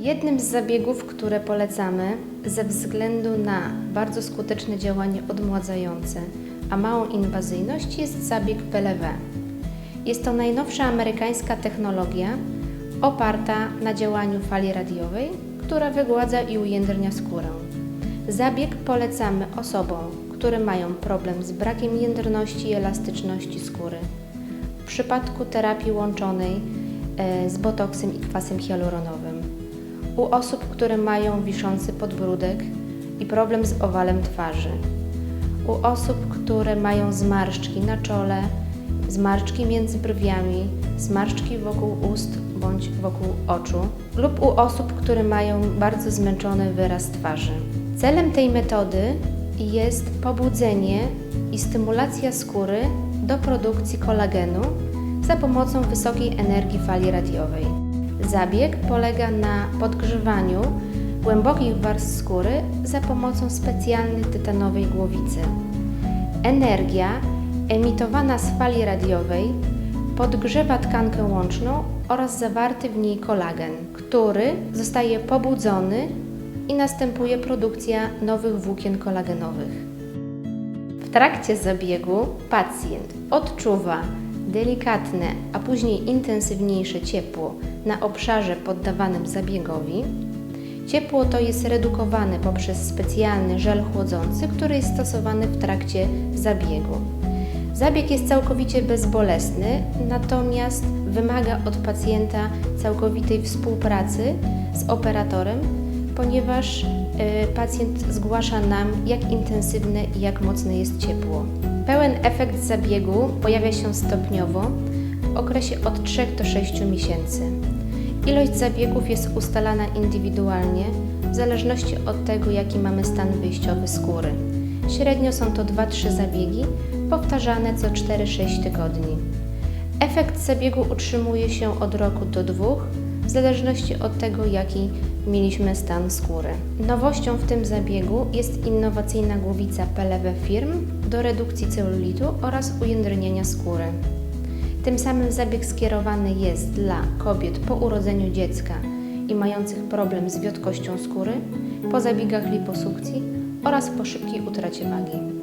Jednym z zabiegów, które polecamy ze względu na bardzo skuteczne działanie odmładzające, a małą inwazyjność jest zabieg PLW. Jest to najnowsza amerykańska technologia oparta na działaniu fali radiowej, która wygładza i ujędrnia skórę. Zabieg polecamy osobom, które mają problem z brakiem jędrności i elastyczności skóry. W przypadku terapii łączonej e, z botoksem i kwasem hialuronowym. U osób, które mają wiszący podbródek i problem z owalem twarzy. U osób, które mają zmarszczki na czole, zmarszczki między brwiami, zmarszczki wokół ust bądź wokół oczu, lub u osób, które mają bardzo zmęczony wyraz twarzy. Celem tej metody jest pobudzenie i stymulacja skóry do produkcji kolagenu za pomocą wysokiej energii fali radiowej. Zabieg polega na podgrzewaniu głębokich warstw skóry za pomocą specjalnej tytanowej głowicy. Energia emitowana z fali radiowej podgrzewa tkankę łączną oraz zawarty w niej kolagen, który zostaje pobudzony i następuje produkcja nowych włókien kolagenowych. W trakcie zabiegu pacjent odczuwa delikatne, a później intensywniejsze ciepło na obszarze poddawanym zabiegowi. Ciepło to jest redukowane poprzez specjalny żel chłodzący, który jest stosowany w trakcie zabiegu. Zabieg jest całkowicie bezbolesny, natomiast wymaga od pacjenta całkowitej współpracy z operatorem, ponieważ pacjent zgłasza nam, jak intensywne i jak mocne jest ciepło. Pełen efekt zabiegu pojawia się stopniowo w okresie od 3 do 6 miesięcy. Ilość zabiegów jest ustalana indywidualnie w zależności od tego, jaki mamy stan wyjściowy skóry. Średnio są to 2-3 zabiegi, powtarzane co 4-6 tygodni. Efekt zabiegu utrzymuje się od roku do dwóch, w zależności od tego, jaki mieliśmy stan skóry. Nowością w tym zabiegu jest innowacyjna głowica PLW firm do redukcji celulitu oraz ujędrnienia skóry. Tym samym zabieg skierowany jest dla kobiet po urodzeniu dziecka i mających problem z wiotkością skóry, po zabiegach liposukcji oraz po szybkiej utracie wagi.